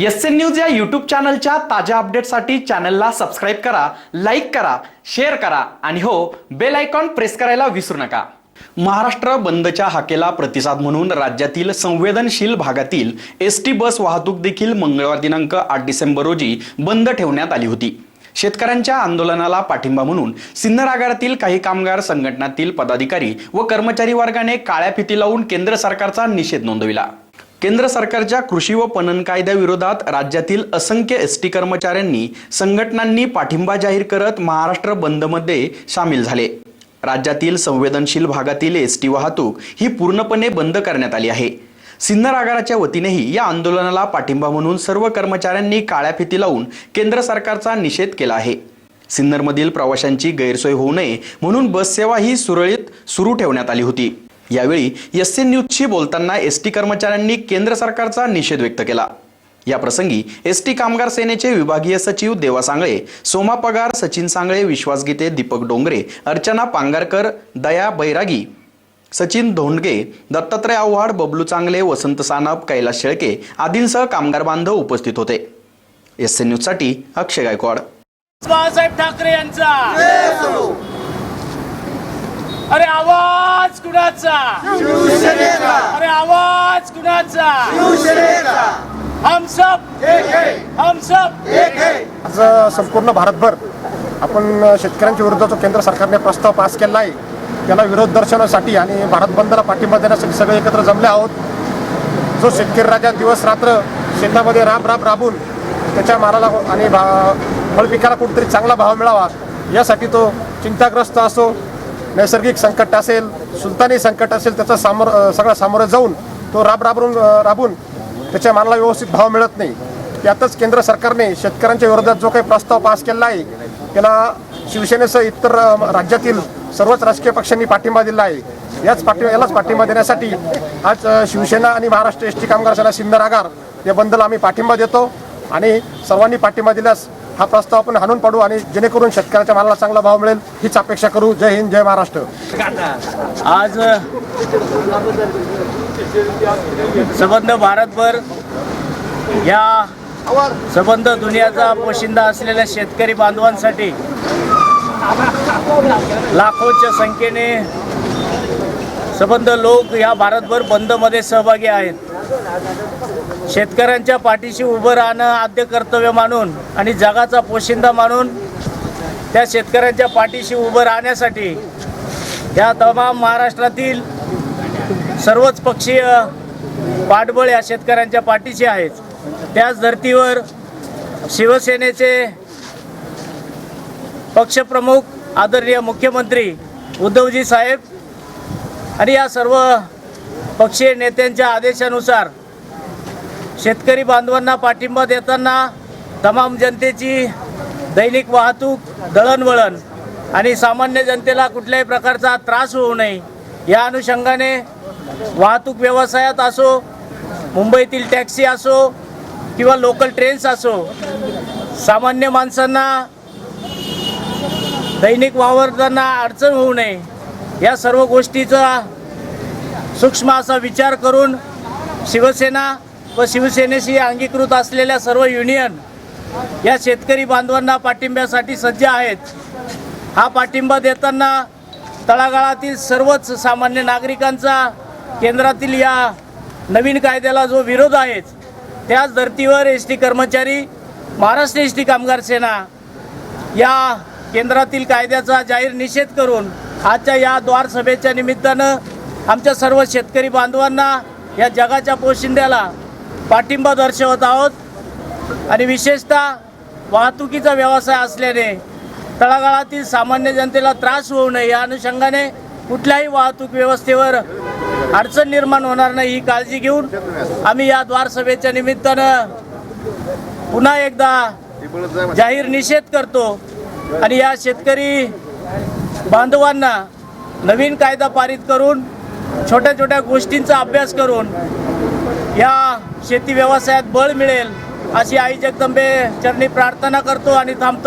S N news या YouTube चॅनलच्या ताज्या अपडेटसाठी चॅनलला सबस्क्राईब करा लाईक करा शेअर करा आणि हो बेल आयकॉन प्रेस करायला विसरू नका. महाराष्ट्र बंदच्या हाकेला प्रतिसाद म्हणून राज्यातील संवेदनशील भागातील एस टी बस वाहतूक देखील मंगळवार दिनांक आठ डिसेंबर रोजी बंद ठेवण्यात आली होती. शेतकऱ्यांच्या आंदोलनाला पाठिंबा म्हणून सिन्नर आगारातील काही कामगार संघटनातील पदाधिकारी व कर्मचारी वर्गाने काळ्या फिती लावून केंद्र सरकारचा निषेध नोंदविला. केंद्र सरकारच्या कृषी व पणन कायद्याविरोधात राज्यातील असंख्य एस टी कर्मचाऱ्यांनी संघटनांनी पाठिंबा जाहीर करत महाराष्ट्र बंदमध्ये सामील झाले. राज्यातील संवेदनशील भागातील एस टी वाहतूक ही पूर्णपणे बंद करण्यात आली आहे. सिन्नर आगाराच्या वतीनेही या आंदोलनाला पाठिंबा म्हणून सर्व कर्मचाऱ्यांनी काळ्या फिती लावून केंद्र सरकारचा निषेध केला आहे. सिन्नरमधील प्रवाशांची गैरसोय होऊ नये म्हणून बससेवा ही सुरळीत सुरू ठेवण्यात आली होती. यावेळी एस एन न्यूजशी बोलताना एस टी कर्मचाऱ्यांनी केंद्र सरकारचा निषेध व्यक्त केला. या प्रसंगी एस टी कामगार सेनेचे विभागीय सचिव देवा सांगळे सोमा पगार सचिन सांगळे विश्वास गीते दीपक डोंगरे अर्चना पांगारकर दया बैरागी सचिन धोंडगे दत्तात्रय आव्हाड बबलू चांगले वसंत सानप कैलास शेळके आदींसह कामगार बांधव उपस्थित होते. एस एन न्यूजसाठी अक्षय गायकवाड. बाळासाहेब ठाकरे यांचा. अरे आवाज! कुणाचा? अरे आवाज कुणाचा? हम सब हम सब आज संपूर्ण भारतभर आपण शेतकऱ्यांच्या विरुद्ध जो केंद्र सरकारने प्रस्ताव पास केला आहे त्याला विरोध दर्शवण्यासाठी आणि भारत बंदला पाठिंबा देण्यासाठी सगळे एकत्र जमले आहोत. जो शेतकरी राजा दिवस रात्र शेतामध्ये राब राब राबून त्याच्या मालाला आणि भा फळपिकाला कुठेतरी चांगला भाव मिळावा यासाठी तो चिंताग्रस्त असो नैसर्गिक संकट असेल सुलतानी संकट असेल त्याचा सामोर सगळं सामोरं जाऊन तो राब राबरून राबून त्याच्या मालाला व्यवस्थित भाव मिळत नाही. त्यातच केंद्र सरकारने शेतकऱ्यांच्या विरोधात जो काही प्रस्ताव पास केला आहे त्याला शिवसेनेसह इतर राज्यातील सर्वच राजकीय पक्षांनी पाठिंबा दिला आहे. याच पाठिंबा यालाच पाठिंबा देण्यासाठी आज शिवसेना आणि महाराष्ट्र एस टी कामगार सेना सिन्नर आगार या बंदला आम्ही पाठिंबा देतो आणि सर्वांनी पाठिंबा दिल्यास हा प्रस्ताव आपण हाणून पाडू आणि जेणेकरून शेतकऱ्याच्या मालाला चांगला भाव मिळेल हीच अपेक्षा करू. जय हिंद जय महाराष्ट्र. आज संबंध भारतभर या संबंध दुनियाचा पोशिंदा असलेल्या शेतकरी बांधवांसाठी लाखोच्या संख्येने संबंध लोक या भारतभर बंदमध्ये सहभागी आहेत. शेतकऱ्यांच्या पाठीशी उभं राहणं आद्य कर्तव्य मानून आणि जगाचा पोशिंदा मानून त्या शेतकऱ्यांच्या पाठीशी उभं राहण्यासाठी या तमाम महाराष्ट्रातील सर्वच पक्षीय पाठबळ या शेतकऱ्यांच्या पाठीशी आहेत. त्याच धर्तीवर शिवसेनेचे पक्षप्रमुख आदरणीय मुख्यमंत्री उद्धवजी साहेब आणि या सर्व पक्षीय नेत्यांच्या आदेशानुसार शेतकरी बांधवांना पाठिंबा देताना तमाम जनतेची दैनिक वाहतूक दळणवळण आणि सामान्य जनतेला कुठल्याही प्रकारचा त्रास होऊ नये या अनुषंगाने वाहतूक व्यवसायात असो मुंबईतील टॅक्सी असो किंवा लोकल ट्रेन्स असो सामान्य माणसांना दैनिक वावरताना अडचण होऊ नये या सर्व गोष्टीचा सूक्ष्म असा विचार करून शिवसेना व शिवसेनेशी अंगीकृत असलेल्या सर्व युनियन या शेतकरी बांधवांना पाठिंब्यासाठी सज्ज आहेत. हा पाठिंबा देताना तळागाळातील सर्वच सामान्य नागरिकांचा केंद्रातील या नवीन कायद्याला जो विरोध आहे त्याच धर्तीवर एस टी कर्मचारी महाराष्ट्र एस टी कामगार सेना या केंद्रातील कायद्याचा जाहीर निषेध करून आजच्या या द्वार सभेच्या निमित्तानं आमच्या सर्व शेतकरी बांधवांना या जगाच्या पोशिंद्याला पाठिंबा दर्शवत आहोत. आणि विशेषतः वाहतुकीचा व्यवसाय असल्याने तळागाळातील सामान्य जनतेला त्रास होऊ नये. या अनुषंगाने कुठल्याही वाहतूक व्यवस्थेवर अडचण निर्माण होणार नाही ही काळजी घेऊन आम्ही या द्वारसभेच्या निमित्तानं पुन्हा एकदा जाहीर निषेध करतो. आणि या शेतकरी बांधवांना नवीन कायदा पारित करून छोट्या छोट्या गोष्टींचा अभ्यास करून या शेती व्यवसायात बळ मिळेल अशी आई जगदंबे चरणी प्रार्थना करतो आणि थांबतो.